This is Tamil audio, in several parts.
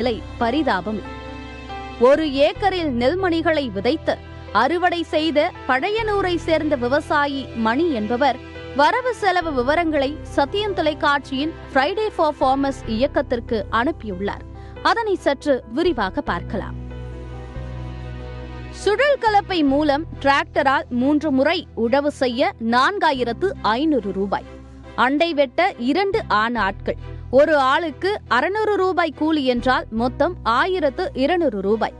நிலை பரிதாபம். ஒரு ஏக்கரில் நெல்மணிகளை விதைத்து அறுவடை செய்த பழையனூரை சேர்ந்த விவசாயி மணி என்பவர் வரவு செலவு விவரங்களை சத்தியம் தொலைக்காட்சியின் ஃப்ரைடே ஃபார் ஃபார்மர்ஸ் இயக்கத்திற்கு அனுப்பியுள்ளார். அதனை சற்று விரிவாக பார்க்கலாம். சுழல் கலப்பை மூலம் டிராக்டரால் மூன்று முறை உழவு செய்ய நான்காயிரத்து ஐநூறு ரூபாய். அண்டை வெட்ட இரண்டு ஆண் ஆட்கள். ஒரு ஆளுக்கு அறுநூறு ரூபாய் கூலி என்றால் மொத்தம் ஆயிரத்து இருநூறு ரூபாய்.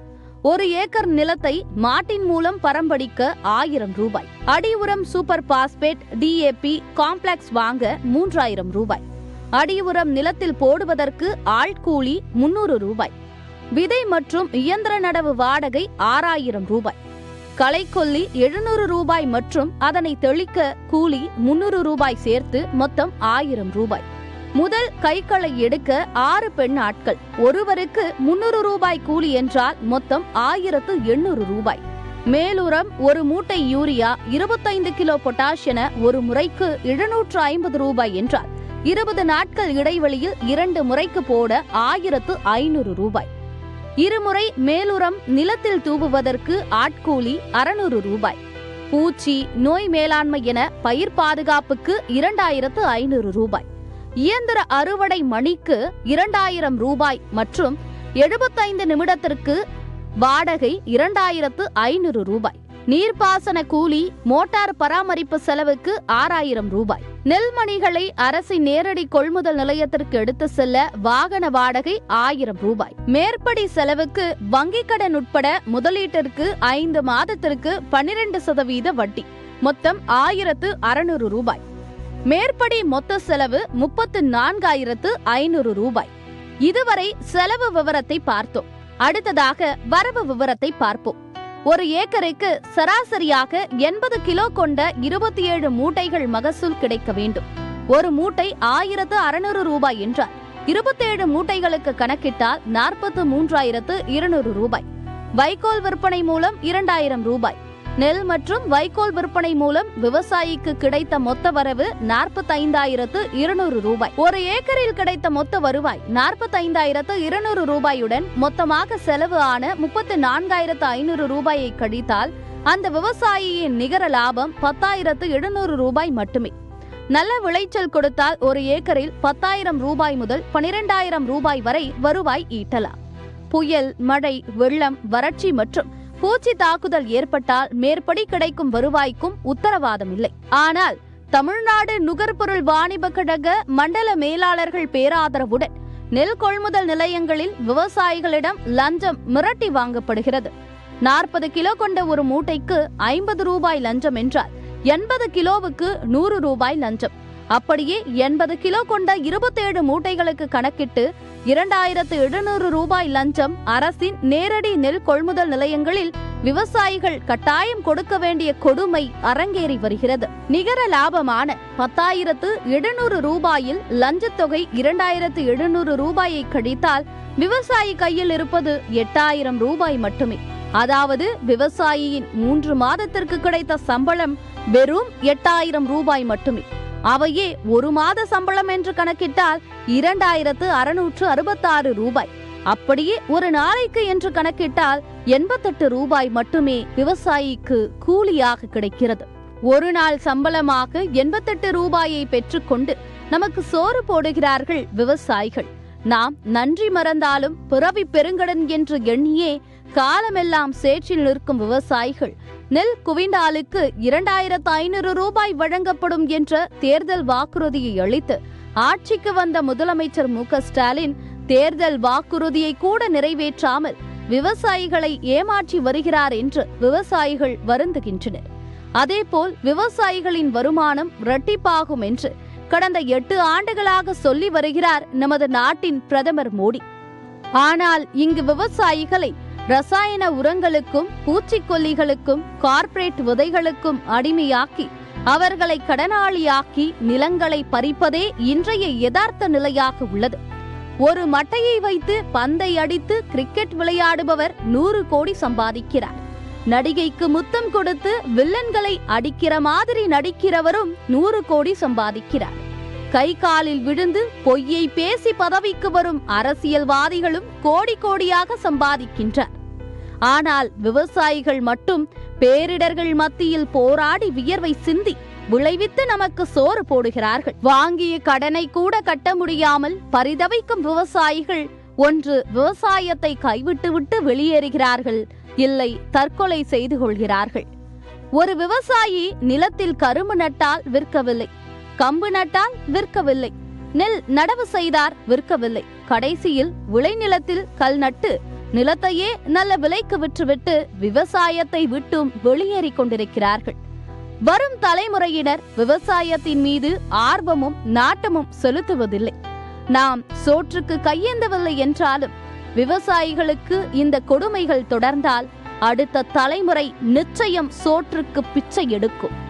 ஒரு ஏக்கர் நிலத்தை மாட்டின் மூலம் பரம்படிக்க ஆயிரம் ரூபாய். அடி உரம் சூப்பர் பாஸ்பேட் டிஏபி காம்ப்ளெக்ஸ் வாங்க மூன்றாயிரம் ரூபாய். அடி உரம் நிலத்தில் போடுவதற்கு ஆள்கூலி முன்னூறு ரூபாய். விதை மற்றும் இயந்திர நடவு வாடகை ஆறாயிரம் ரூபாய். களைக்கொல்லி எழுநூறு ரூபாய் மற்றும் அதனை தெளிக்க கூலி முன்னூறு ரூபாய் சேர்த்து மொத்தம் ஆயிரம் ரூபாய். முதல் கைகளை எடுக்க ஆறு பெண் ஆட்கள். ஒருவருக்கு முன்னூறு ரூபாய் கூலி என்றால் மொத்தம் ஆயிரத்து எண்ணூறு ரூபாய். மேலுரம் ஒரு மூட்டை யூரியா இருபத்தைந்து கிலோ பொட்டாஷ் என ஒரு முறைக்கு எழுநூற்று ஐம்பது ரூபாய் என்றால் இருபது நாட்கள் இடைவெளியில் இரண்டு முறைக்கு போட ஆயிரத்து ஐநூறு ரூபாய். இருமுறை மேலுரம் நிலத்தில் தூவுவதற்கு ஆட்கூலி அறுநூறு ரூபாய். பூச்சி நோய் மேலாண்மை என பயிர் பாதுகாப்புக்கு இரண்டாயிரத்து ஐநூறு ரூபாய். இயந்திர அறுவடை மணிக்கு இரண்டாயிரம் ரூபாய் மற்றும் எழுபத்தைந்து நிமிடத்திற்கு வாடகை இரண்டாயிரத்து ஐநூறு ரூபாய். நீர்ப்பாசன கூலி மோட்டார் பராமரிப்பு செலவுக்கு ஆறாயிரம் ரூபாய். நெல்மணிகளை அரசின் நேரடி கொள்முதல் நிலையத்திற்கு எடுத்து செல்ல வாகன வாடகை ஆயிரம் ரூபாய். மேற்படி செலவுக்கு வங்கிக் கடன் உட்பட முதலீட்டிற்கு ஐந்து மாதத்திற்கு பன்னிரண்டு சதவீத வட்டி. மொத்தம் ஆயிரத்து அறுநூறு ரூபாய். மேற்படி மொத்த செலவு முப்பத்து நான்காயிரத்து ஐநூறு ரூபாய். இதுவரை செலவு விவரத்தை பார்த்தோம். அடுத்ததாக வரவு விவரத்தை பார்ப்போம். ஒரு ஏக்கருக்கு சராசரியாக எண்பது கிலோ கொண்ட இருபத்தி ஏழு மூட்டைகள் மகசூல் கிடைக்க வேண்டும். ஒரு மூட்டை ஆயிரத்து அறுநூறு ரூபாய் என்றால் இருபத்தேழு மூட்டைகளுக்கு கணக்கிட்டால் நாற்பத்து மூன்றாயிரத்து இருநூறு ரூபாய். வைக்கோல் விற்பனை மூலம் இரண்டாயிரம் ரூபாய். நெல் மற்றும் வைக்கோல் விற்பனை மூலம் விவசாயிக்கு கிடைத்த மொத்த வரவு நாற்பத்தைந்தாயிரத்து இருநூறு ரூபாய். ஒரு ஏக்கரில் கிடைத்த மொத்த வருவாய் நாற்பத்தைந்தாயிரத்து இருநூறு ரூபாயுடன் மொத்தமாக செலவு ஆன முப்பத்து நான்காயிரத்து ஐநூறு ரூபாயை கழித்தால் அந்த விவசாயியின் நிகர லாபம் பத்தாயிரத்து எழுநூறு ரூபாய் மட்டுமே. நல்ல விளைச்சல் கொடுத்தால் ஒரு ஏக்கரில் பத்தாயிரம் ரூபாய் முதல் பனிரெண்டாயிரம் ரூபாய் வரை வருவாய் ஈட்டலாம். புயல் மழை வெள்ளம் வறட்சி மற்றும் பூச்சி தாக்குதல் ஏற்பட்டால் மேற்படி கிடைக்கும் வருவாய்க்கும் உத்தரவாதம் இல்லை ஆனால் தமிழ்நாடு நுகர்பொருள் வாணிப கழக மண்டல மேலாளர்கள் பேராதரவுடன் நெல் கொள்முதல் நிலையங்களில் விவசாயிகளிடம் லஞ்சம் மிரட்டி வாங்கப்படுகிறது. நாற்பது கிலோ கொண்ட ஒரு மூட்டைக்கு ஐம்பது ரூபாய் லஞ்சம் என்றால் எண்பது கிலோவுக்கு நூறு ரூபாய் லஞ்சம். அப்படியே எண்பது கிலோ கொண்ட இருபத்தேழு மூட்டைகளுக்கு கணக்கிட்டு இரண்டாயிரத்து எழுநூறு ரூபாய் லஞ்சம் அரசின் நேரடி நெல் கொள்முதல் நிலையங்களில் விவசாயிகள் கட்டாயம் கொடுக்க வேண்டிய கொடுமை அரங்கேறி வருகிறது. நிகர லாபமான பத்தாயிரத்து எழுநூறு ரூபாயில் லஞ்சத்தொகை இரண்டாயிரத்து எழுநூறு ரூபாயை கழித்தால் விவசாயி கையில் இருப்பது எட்டாயிரம் ரூபாய் மட்டுமே. அதாவது விவசாயியின் மூன்று மாதத்திற்கு கிடைத்த சம்பளம் வெறும் எட்டாயிரம் ரூபாய் மட்டுமே. அவையே ஒரு மாத சம்பளம் என்று கணக்கிட்டால் இரண்டாயிரத்து அறுநூற்று அறுபத்தாறு ரூபாய். அப்படியே ஒரு நாளைக்கு என்று கணக்கிட்டால் எண்பத்தெட்டு ரூபாய் மட்டுமே விவசாயிக்கு கூலியாக கிடைக்கிறது. ஒரு நாள் சம்பளமாக எண்பத்தெட்டு ரூபாயை பெற்றுக்கொண்டு நமக்கு சோறு போடுகிறார்கள் விவசாயிகள். நாம் நன்றி மறந்தாலும் பிறவி பெருங்கடன் என்று எண்ணியே காலமெல்லாம் சேற்றில் நிற்கும் விவசாயிகள். நெல் குவிண்டாலுக்கு இரண்டாயிரத்து ஐநூறு ரூபாய் வழங்கப்படும் என்ற தேர்தல் வாக்குறுதியை அளித்து ஆட்சிக்கு வந்த முதலமைச்சர் மு ஸ்டாலின் தேர்தல் வாக்குறுதியை கூட நிறைவேற்றாமல் விவசாயிகளை ஏமாற்றி வருகிறார் என்று விவசாயிகள் வருந்துகின்றனர். அதேபோல் விவசாயிகளின் வருமானம் இரட்டிப்பாகும் என்று கடந்த எட்டு ஆண்டுகளாக சொல்லி வருகிறார் நமது நாட்டின் பிரதமர் மோடி. ஆனால் இங்கு விவசாயிகளை ரசாயன உரங்களுக்கும் பூச்சிக்கொல்லிகளுக்கும் கார்ப்பரேட் விதைகளுக்கும் அடிமையாக்கி அவர்களை கடனாளியாக்கி நிலங்களை பறிப்பதே இன்றைய யதார்த்த நிலையாக உள்ளது. ஒரு மட்டையை வைத்து பந்தை அடித்து கிரிக்கெட் விளையாடுபவர் நூறு கோடி சம்பாதிக்கிறார். நடிகைக்கு முத்தம் கொடுத்து வில்லன்களை அடிக்கிற மாதிரி நடிக்கிறவரும் நூறு கோடி சம்பாதிக்கிறார். கை காலில் விழுந்து பொய்யை பேசி பதவிக்கு வரும் அரசியல்வாதிகளும் கோடி கோடியாக சம்பாதிக்கின்றனர். ஆனால் விவசாயிகள் மட்டும் பேரிடர்கள் மத்தியில் போராடி வியர்வை சிந்தி விளைவித்து நமக்கு சோறு போடுகிறார்கள். வாங்கிய கடனை கூட கட்ட முடியாமல் பரிதவிக்கும் விவசாயிகள் ஒன்று விவசாயத்தை கைவிட்டுவிட்டு வெளியேறுகிறார்கள் இல்லை தற்கொலை செய்து கொள்கிறார்கள். ஒரு விவசாயி நிலத்தில் கரும்பு நட்டால் விற்கவில்லை. கம்பு நட்டால் விற்கவில்லை. நெல் நடவு செய்தார் விற்கவில்லை. கடைசியில் விளைநிலத்தில் கல் நட்டு நிலத்தையே நல்ல விலைக்கு விற்றுவிட்டு விவசாயத்தை விட்டும் வெளியேறிக் கொண்டிருக்கிறார்கள். வரும் தலைமுறையினர் விவசாயத்தின் மீது ஆர்வமும் நாட்டமும் செலுத்துவதில்லை. நாம் சோற்றுக்கு கையேந்தவில்லை என்றாலும் விவசாயிகளுக்கு இந்த கொடுமைகள் தொடர்ந்தால் அடுத்த தலைமுறை நிச்சயம் சோற்றுக்கு பிச்சை எடுக்கும்.